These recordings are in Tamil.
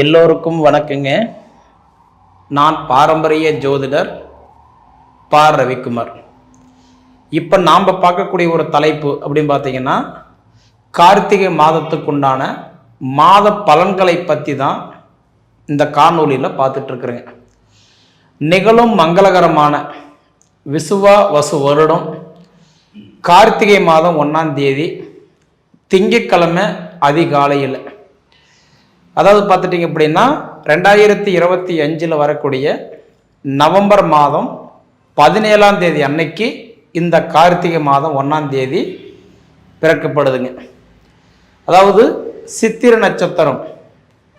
எல்லோருக்கும் வணக்கங்க. நான் பாரம்பரிய ஜோதிடர் பா ரவிக்குமார். இப்போ நாம் பார்க்கக்கூடிய ஒரு தலைப்பு அப்படின்னு பார்த்தீங்கன்னா கார்த்திகை மாதத்துக்குண்டான மாத பலன்களை பற்றி தான் இந்த காணொலியில் பார்த்துட்ருக்குறேங்க. நிகழும் மங்களகரமான விசுவா வசு வருடம் கார்த்திகை மாதம் ஒன்றாம் தேதி திங்கட்கிழமை அதிகாலையில். அதாவது பார்த்துட்டிங்க அப்படின்னா ரெண்டாயிரத்தி இருபத்தி அஞ்சில் வரக்கூடிய நவம்பர் மாதம் பதினேழாம் தேதி அன்னைக்கு இந்த கார்த்திகை மாதம் ஒன்றாம் தேதி பிறக்கப்படுதுங்க. அதாவது சித்திர நட்சத்திரம்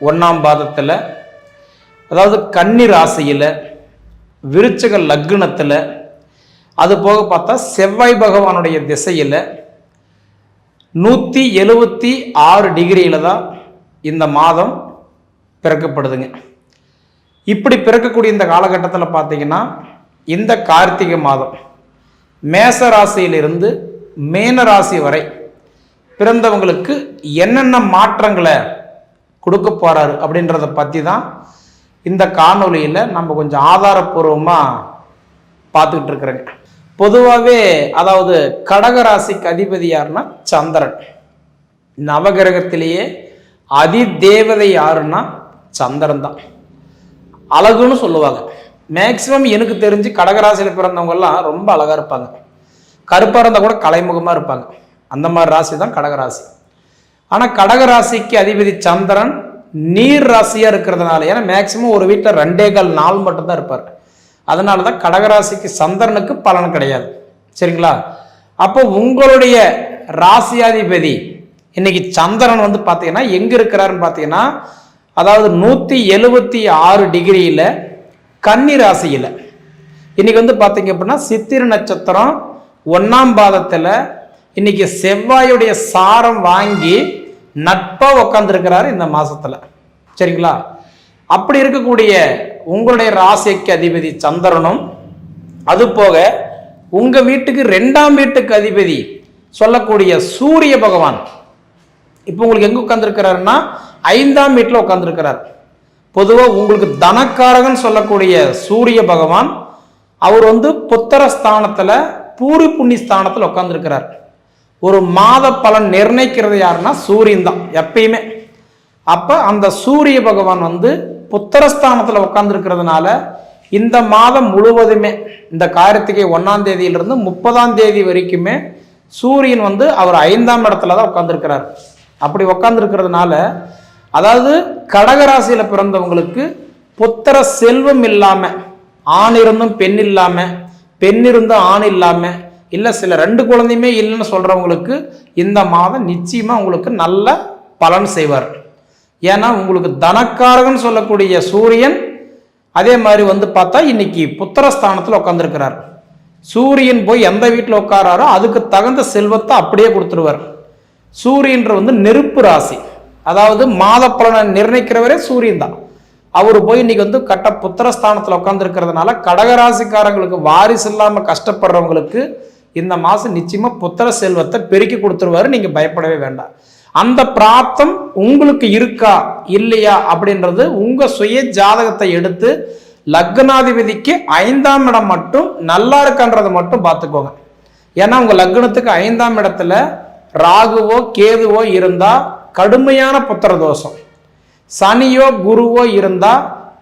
ஒன்றாம் பாதத்தில் அதாவது கன்னி ராசியில் விருச்சக லக்னத்தில் அது போக பார்த்தா செவ்வாய் பகவானுடைய திசையில் நூற்றி எழுபத்தி ஆறு டிகிரியில் தான் இந்த மாதம் பிறக்கப்படுதுங்க. இப்படி பிறக்கக்கூடிய இந்த காலகட்டத்தில் பார்த்தீங்கன்னா இந்த கார்த்திகை மாதம் மேச ராசியிலிருந்து மேன ராசி வரை பிறந்தவங்களுக்கு என்னென்ன மாற்றங்களை கொடுக்க போகிறாரு அப்படின்றத பற்றி தான் இந்த காணொளியில் நம்ம கொஞ்சம் ஆதாரப்பூர்வமாக பார்த்துக்கிட்டு இருக்கிறேங்க. பொதுவாகவே அதாவது கடக ராசிக்கு அதிபதி யாருன்னா சந்திரன். நவகிரகத்திலேயே அதிதேவதை யாருன்னா சந்திரன் தான் அழகுன்னு சொல்லுவாங்க. மேக்சிமம் எனக்கு தெரிஞ்சு கடகராசியில் பிறந்தவங்கெல்லாம் ரொம்ப அழகாக இருப்பாங்க. கருப்பாக இருந்தால் கூட கலைமுகமாக இருப்பாங்க. அந்த மாதிரி ராசி தான் கடகராசி. ஆனால் கடகராசிக்கு அதிபதி சந்திரன் நீர் ராசியாக இருக்கிறதுனால ஏன்னா மேக்சிமம் ஒரு வீட்டில் ரெண்டே கால் நாள் மட்டும்தான் இருப்பார். அதனால தான் கடகராசிக்கு சந்திரனுக்கு பலன் கிடையாது. சரிங்களா? அப்போ உங்களுடைய ராசியாதிபதி இன்னைக்கு சந்திரன் வந்து பார்த்தீங்கன்னா எங்கே இருக்கிறாருன்னு பார்த்தீங்கன்னா அதாவது நூற்றி எழுபத்தி ஆறு டிகிரியில் கன்னி ராசியில். இன்னைக்கு வந்து பார்த்தீங்க அப்படின்னா சித்திர நட்சத்திரம் ஒன்றாம் பாதத்தில் இன்னைக்கு செவ்வாயுடைய சாரம் வாங்கி நட்பாக உட்காந்துருக்கிறாரு இந்த மாசத்துல. சரிங்களா? அப்படி இருக்கக்கூடிய உங்களுடைய ராசிக்கு அதிபதி சந்திரனும் அது போக உங்க வீட்டுக்கு ரெண்டாம் வீட்டுக்கு அதிபதி சொல்லக்கூடிய சூரிய பகவான் இப்போ உங்களுக்கு எங்கே உட்காந்துருக்கிறாருன்னா ஐந்தாம் வீட்டில் உட்காந்துருக்கிறார் பொதுவாக உங்களுக்கு தனக்காரகன் சொல்லக்கூடிய சூரிய பகவான் அவர் வந்து புத்திர ஸ்தானத்தில் பூரி புண்ணி ஸ்தானத்தில் உட்காந்துருக்கிறார் ஒரு மாத பலன் நிர்ணயிக்கிறது யாருன்னா சூரியன் தான் எப்பயுமே. அப்போ அந்த சூரிய பகவான் வந்து புத்தரஸ்தானத்தில் உட்காந்துருக்கிறதுனால இந்த மாதம் முழுவதுமே இந்த கார்த்திகை ஒன்றாம் தேதியிலிருந்து முப்பதாம் தேதி வரைக்குமே சூரியன் வந்து அவர் ஐந்தாம் இடத்துல தான் உட்காந்துருக்கிறார் அப்படி உக்காந்துருக்கிறதுனால அதாவது கடகராசியில் பிறந்தவங்களுக்கு புத்திர செல்வம் இல்லாமல் ஆண் இருந்தும் பெண் இல்லாமல் பெண் இருந்தும் ஆண் இல்லாமல் இல்லை சில ரெண்டு குழந்தையுமே இல்லைன்னு சொல்கிறவங்களுக்கு இந்த மாதம் நிச்சயமாக உங்களுக்கு நல்ல பலன் செய்வார். ஏன்னா உங்களுக்கு தனக்காரகன் சொல்லக்கூடிய சூரியன் அதே மாதிரி வந்து பார்த்தா இன்னைக்கு புத்திரஸ்தானத்தில் உட்காந்துருக்கிறார் சூரியன் போய் எந்த வீட்டில் உட்காராரோ அதுக்கு தகுந்த செல்வத்தை அப்படியே கொடுத்துருவார். சூரியன்ற வந்து நெருப்பு ராசி. அதாவது மாத பலனை நிர்ணயிக்கிறவரே சூரியன் தான். அவர் போய் இன்னைக்கு வந்து கட்ட புத்திரஸ்தானத்தில் உட்காந்துருக்கிறதுனால கடகராசிக்காரங்களுக்கு வாரிசு இல்லாமல் கஷ்டப்படுறவங்களுக்கு இந்த மாதம் நிச்சயமாக புத்திர செல்வத்தை பெருக்கி கொடுத்துருவாரு நீங்கள் பயப்படவே வேண்டாம். அந்த பிராப்தம் உங்களுக்கு இருக்கா இல்லையா அப்படின்றது உங்கள் சுய ஜாதகத்தை எடுத்து லக்னாதிபதிக்கு ஐந்தாம் இடம் மட்டும் நல்லா இருக்கான்றதை மட்டும் பார்த்துக்கோங்க. ஏன்னா உங்கள் லக்னத்துக்கு ஐந்தாம் இடத்துல ராகுவோ கேதுவோ இருந்தா கடுமையான புத்திர தோஷம் சனியோ குருவோ இருந்தா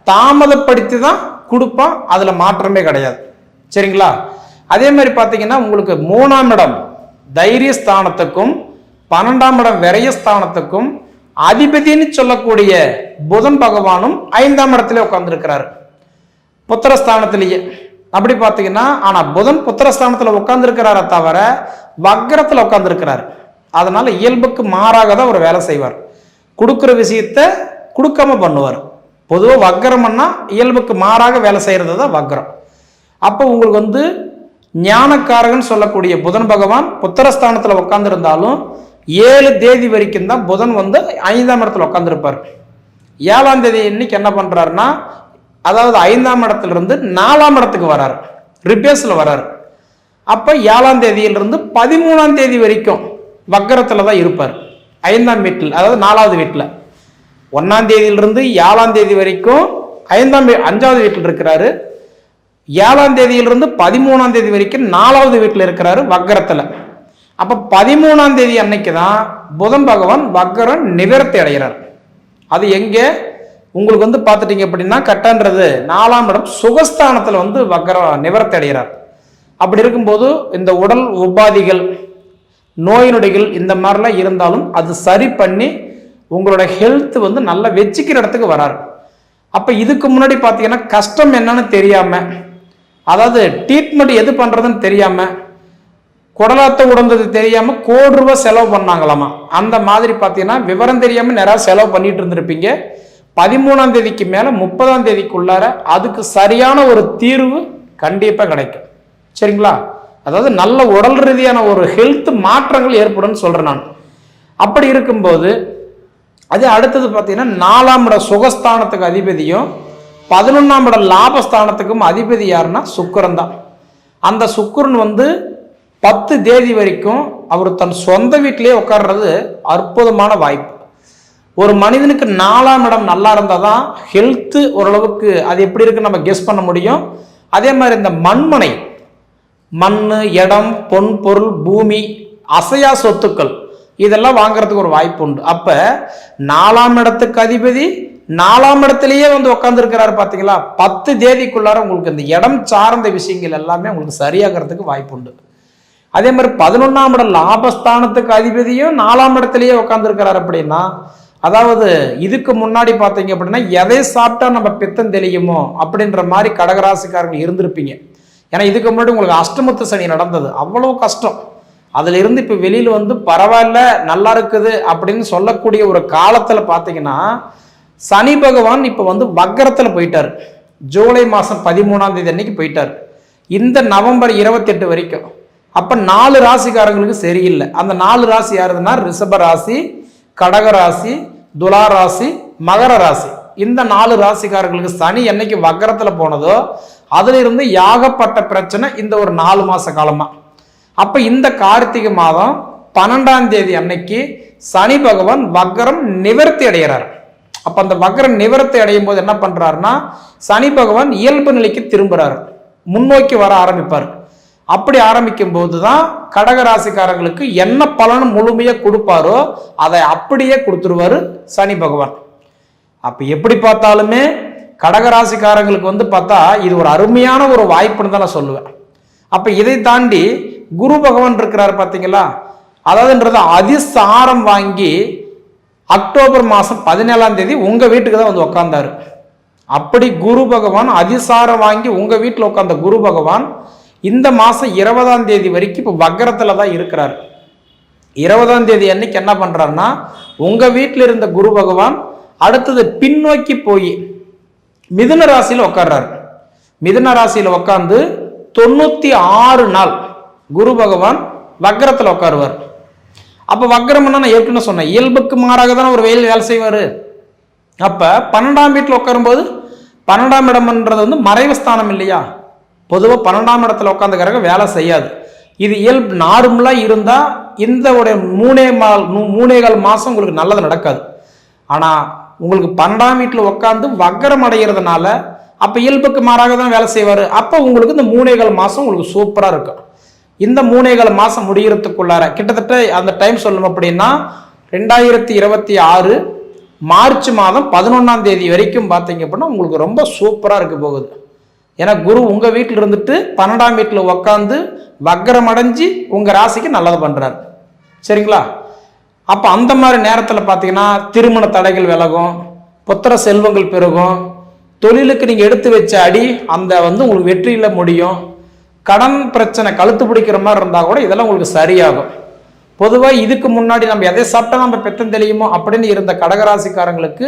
தாமதப்படுத்தி தான் கொடுப்பான் அதுல மாற்றமே கிடையாது. சரிங்களா? அதே மாதிரி பார்த்தீங்கன்னா உங்களுக்கு மூணாம் இடம் தைரிய ஸ்தானத்துக்கும் பன்னெண்டாம் இடம் விரயஸ்தானத்துக்கும் அதிபதினு சொல்லக்கூடிய புதன் பகவானும் ஐந்தாம் இடத்துல உட்கார்ந்துருக்கிறாரு. புத்திரஸ்தானத்திலேயே. அப்படி பார்த்தீங்கன்னா ஆனால் புதன் புத்திரஸ்தானத்தில் உட்காந்துருக்கிறார தவிர வக்கரத்தில் உட்காந்துருக்கிறார் அதனால் இயல்புக்கு மாறாக தான் அவர் வேலை செய்வார். கொடுக்குற விஷயத்த கொடுக்காம பண்ணுவார். பொதுவாக வக்கரம்னா இயல்புக்கு மாறாக வேலை செய்கிறது தான் வக்கரம். அப்போ உங்களுக்கு வந்து ஞானக்காரகன் சொல்லக்கூடிய புதன் பகவான் புத்திரஸ்தானத்தில் உட்காந்துருந்தாலும் ஏழு தேதி வரைக்கும் தான் புதன் வந்து ஐந்தாம் இடத்துல உட்காந்துருப்பார் ஏழாம் தேதி இன்னைக்கு என்ன பண்ணுறாருன்னா அதாவது ஐந்தாம் இடத்துலேருந்து நாலாம் இடத்துக்கு வராரு. ரிப்பேஸில் வராரு. அப்போ ஏழாம் தேதியிலிருந்து பதிமூணாம் தேதி வரைக்கும் வக்கரத்தில் தான் இருப்பார். ஐந்தாம் வீட்டில் அதாவது நாலாவது வீட்டில். ஒன்றாம் தேதியிலிருந்து ஏழாம் தேதி வரைக்கும் ஐந்தாம் வீ- அஞ்சாவது வீட்டில் இருக்கிறாரு. ஏழாம் தேதியிலிருந்து பதிமூணாம் தேதி வரைக்கும் நாலாவது வீட்டில் இருக்கிறாரு வக்கரத்தில். அப்போ பதிமூணாம் தேதி அன்னைக்கு தான் புதன் பகவான் வக்கரம் நிவர்த்தி அடைகிறார். அது எங்கே? உங்களுக்கு வந்து பார்த்துட்டீங்க அப்படின்னா கட்டன்றது நாலாம் இடம் சுகஸ்தானத்தில் வந்து வக்கரம் நிவர்த்தி அடைகிறார். அப்படி இருக்கும்போது இந்த உடல் உபாதிகள் நோய் நொடிகள் இந்த மாதிரிலாம் இருந்தாலும் அது சரி பண்ணி உங்களோட ஹெல்த் வந்து நல்லா வச்சுக்கிற இடத்துக்கு வராரு. அப்போ இதுக்கு முன்னாடி பார்த்தீங்கன்னா கஷ்டம் என்னன்னு தெரியாமல் அதாவது ட்ரீட்மெண்ட் எது பண்ணுறதுன்னு தெரியாமல் குடலாத்த உடந்தது தெரியாமல் கோடி ரூபா செலவு பண்ணாங்களாமா? அந்த மாதிரி பார்த்தீங்கன்னா விவரம் தெரியாமல் நிறையா செலவு பண்ணிட்டு இருந்திருப்பீங்க. பதிமூணாம் தேதிக்கு மேலே முப்பதாம் தேதிக்குள்ளார அதுக்கு சரியான ஒரு தீர்வு கண்டிப்பாக கிடைக்கும். சரிங்களா? அதாவது நல்ல உடல் ரீதியான ஒரு ஹெல்த் மாற்றங்கள் ஏற்படும்னு சொல்கிறேன் நான். அப்படி இருக்கும்போது அது அடுத்தது பார்த்தீங்கன்னா நாலாம் இட சுகஸ்தானத்துக்கு அதிபதியும் பதினொன்றாம் இட லாபஸ்தானத்துக்கும் அதிபதி யாருன்னா சுக்கிரன் தான். அந்த சுக்கரன் வந்து பத்து தேதி வரைக்கும் அவர் தன் சொந்த வீட்டிலே உட்கார்றது அற்புதமான வாய்ப்பு. ஒரு மனிதனுக்கு நாலாம் இடம் நல்லா இருந்தால் தான் ஹெல்த்து ஓரளவுக்கு அது எப்படி இருக்குன்னு நம்ம கெஸ் பண்ண முடியும். அதே மாதிரி இந்த மண்மனை மண் இடம் பொன் பொருள் பூமி அசையா சொத்துக்கள். இதெல்லாம் வாங்குறதுக்கு ஒரு வாய்ப்பு உண்டு. அப்ப நாலாம் இடத்துக்கு அதிபதி நாலாம் இடத்துலயே வந்து உட்காந்துருக்கிறாரு பார்த்தீங்களா பத்து தேதிக்குள்ளார உங்களுக்கு இந்த இடம் சார்ந்த விஷயங்கள் எல்லாமே உங்களுக்கு சரியாகிறதுக்கு வாய்ப்பு உண்டு. அதே மாதிரி பதினொன்றாம் இடம் லாபஸ்தானத்துக்கு அதிபதியும் நாலாம் இடத்துலயே உட்காந்துருக்கிறார் அப்படின்னா அதாவது இதுக்கு முன்னாடி பார்த்தீங்க அப்படின்னா எதை சாப்பிட்டா நம்ம பித்தம் தெளியுமோ அப்படின்ற மாதிரி கடகராசிக்காரர்கள் இருந்திருப்பீங்க. ஏன்னா இதுக்கு முன்னாடி உங்களுக்கு அஷ்டமத்து சனி நடந்தது. அவ்வளோ கஷ்டம். அதிலிருந்து இப்போ வெளியில் வந்து பரவாயில்ல நல்லா இருக்குது அப்படின்னு சொல்லக்கூடிய ஒரு காலத்தில் பார்த்தீங்கன்னா சனி பகவான் இப்போ வந்து வக்கரத்தில் போயிட்டார். ஜூலை மாதம் பதிமூணாம் தேதி அன்னைக்கு போயிட்டார். இந்த நவம்பர் இருபத்தெட்டு வரைக்கும். அப்போ நாலு ராசிக்காரங்களுக்கு சரியில்லை. அந்த நாலு ராசி யாருதுன்னா ரிஷப ராசி கடக ராசி துலா ராசி மகர ராசி. இந்த நாலு ராசிக்காரர்களுக்கு சனி என்னைக்கு வக்கரத்தில் போனதோ அதுல இருந்து யாகப்பட்ட பிரச்சனை இந்த ஒரு நாலு மாச காலமா. அப்ப இந்த கார்த்திகை மாதம் பன்னெண்டாம் தேதி அன்னைக்கு சனி பகவான் வக்கரம் நிவர்த்தி அடைகிறார். அப்ப அந்த வக்கரம் நிவர்த்தி அடையும் போது என்ன பண்றாருன்னா சனி பகவான் இயல்பு நிலைக்கு திரும்புறாரு. முன்னோக்கி வர ஆரம்பிப்பார். அப்படி ஆரம்பிக்கும் போது தான் கடக ராசிக்காரங்களுக்கு என்ன பலன் முழுமையாக கொடுப்பாரோ அதை அப்படியே கொடுத்துருவாரு சனி பகவான். அப்ப எப்படி பார்த்தாலுமே கடகராசிக்காரங்களுக்கு வந்து பார்த்தா இது ஒரு அருமையான ஒரு வாய்ப்புன்னு தான் நான் சொல்லுவேன். அப்போ இதை தாண்டி குரு பகவான் இருக்கிறார் பார்த்தீங்களா? அதாவதுன்றது அதிசாரம் வாங்கி அக்டோபர் மாதம் பதினேழாம் தேதி உங்கள் வீட்டுக்கு தான் வந்து உட்கார்ந்தாரு அப்படி குரு பகவான் அதிசாரம் வாங்கி உங்கள் வீட்டில் உட்காந்த குரு பகவான் இந்த மாதம் இருபதாம் தேதி வரைக்கும் இப்போ வக்கரத்தில் தான் இருக்கிறார். இருபதாம் தேதி அன்னைக்கு என்ன பண்ணுறாருன்னா உங்கள் வீட்டில் இருந்த குரு பகவான் அடுத்தது பின்னோக்கி போய் மிதுன ராசியில் உட்கார்றாரு மிதுன ராசியில் உட்காந்து தொண்ணூத்தி ஆறு நாள் குரு பகவான் வக்கரத்தில் உட்காருவார் அப்போ வக்கரம்னா நான் ஏற்கனவே சொன்னேன். இயல்புக்கு மாறாக தானே ஒரு வெயில் வேலை செய்வார். அப்போ பன்னெண்டாம் வீட்டில் உட்காரும்போது பன்னெண்டாம் இடம்ன்றது வந்து மறைவு ஸ்தானம் இல்லையா? பொதுவாக பன்னெண்டாம் இடத்துல உட்காந்துக்கிறக்க வேலை செய்யாது. இது இயல்பு நார்மலாக இருந்தால் இந்த ஒரு மூணே மா மூணே மூணேகால் மாதம் உங்களுக்கு நல்லது நடக்காது. ஆனால் உங்களுக்கு பன்னெண்டாம் வீட்டில் உட்காந்து வக்கரம் அடைகிறதுனால அப்போ இயல்புக்கு மாறாக தான் வேலை செய்வார். அப்போ உங்களுக்கு இந்த மூணேகால் மாதம் உங்களுக்கு சூப்பராக இருக்கும். இந்த மூணேகால் மாதம் முடிகிறதுக்குள்ளார கிட்டத்தட்ட அந்த டைம் சொல்லணும் அப்படின்னா ரெண்டாயிரத்தி இருபத்தி ஆறு மார்ச் மாதம் பதினொன்றாம் தேதி வரைக்கும் பார்த்தீங்க அப்படின்னா உங்களுக்கு ரொம்ப சூப்பராக இருக்க போகுது. ஏன்னா குரு உங்கள் வீட்டில் இருந்துட்டு பன்னெண்டாம் வீட்டில் உட்காந்து வக்கரம் அடைஞ்சு உங்கள் ராசிக்கு நல்லது பண்ணுறாரு சரிங்களா? அப்போ அந்த மாதிரி நேரத்தில் பார்த்தீங்கன்னா திருமண தடைகள் விலகும் புத்திர செல்வங்கள் பெருகும். தொழிலுக்கு நீங்கள் எடுத்து வச்ச அடி அந்த வந்து உங்களுக்கு வெற்றியில் முடியும். கடன் பிரச்சனை கழுத்து பிடிக்கிற மாதிரி இருந்தால் கூட இதெல்லாம் உங்களுக்கு சரியாகும். பொதுவாக இதுக்கு முன்னாடி நம்ம எதை சாப்பிட்டா நம்ம பெத்தம் தெளியுமோ அப்படின்னு இருந்த கடகராசிக்காரங்களுக்கு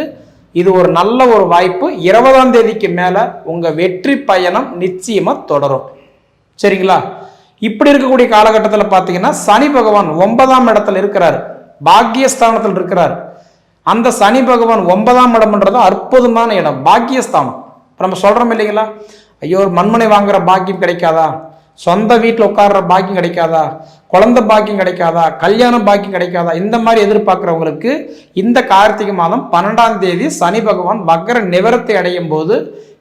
இது ஒரு நல்ல ஒரு வாய்ப்பு. இருபதாம் தேதிக்கு மேலே உங்கள் வெற்றி பயணம் நிச்சயமாக தொடரும். சரிங்களா? இப்படி இருக்கக்கூடிய காலகட்டத்தில் பார்த்தீங்கன்னா சனி பகவான் ஒன்பதாம் இடத்துல இருக்கிறார். பாக்கியஸ்தானத்தில் இருக்கிறார். அந்த சனி பகவான் ஒன்பதாம் இடம்ன்றது அற்புதமான இடம். பாக்கியஸ்தானம். இப்போ நம்ம சொல்கிறோம் இல்லைங்களா? ஐயோ ஒரு மண்மனை வாங்குற பாக்கியம் கிடைக்காதா? சொந்த வீட்டில் உட்கார்ற பாக்கியம் கிடைக்காதா? குழந்தை பாக்கியம் கிடைக்காதா? கல்யாண பாக்கியம் கிடைக்காதா? இந்த மாதிரி எதிர்பார்க்குறவங்களுக்கு இந்த கார்த்திகை மாதம் பன்னெண்டாம் தேதி சனி பகவான் வக்கர நிவரத்தை அடையும் போது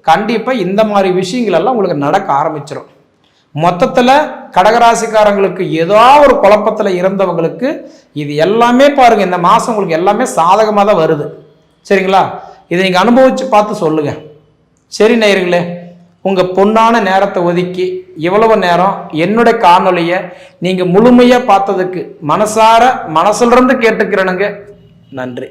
கண்டிப்பாக இந்த மாதிரி விஷயங்கள் எல்லாம் உங்களுக்கு நடக்க ஆரம்பிச்சிடும் மொத்தத்தில் கடகராசிக்காரங்களுக்கு ஏதோ ஒரு குழப்பத்தில் இருந்தவங்களுக்கு இது எல்லாமே பாருங்கள் இந்த மாதம் உங்களுக்கு எல்லாமே சாதகமாக தான் வருது. சரிங்களா? இதை நீங்கள் அனுபவித்து பார்த்து சொல்லுங்கள் சரி நேயர்களே உங்கள் பொண்ணான நேரத்தை ஒதுக்கி இவ்வளவு நேரம் என்னுடைய காணொலியை நீங்கள் முழுமையாக பார்த்ததுக்கு மனசார மனசிலிருந்து கேட்டுக்கிறனுங்க கேட்டுக்கிறேனுங்க. நன்றி.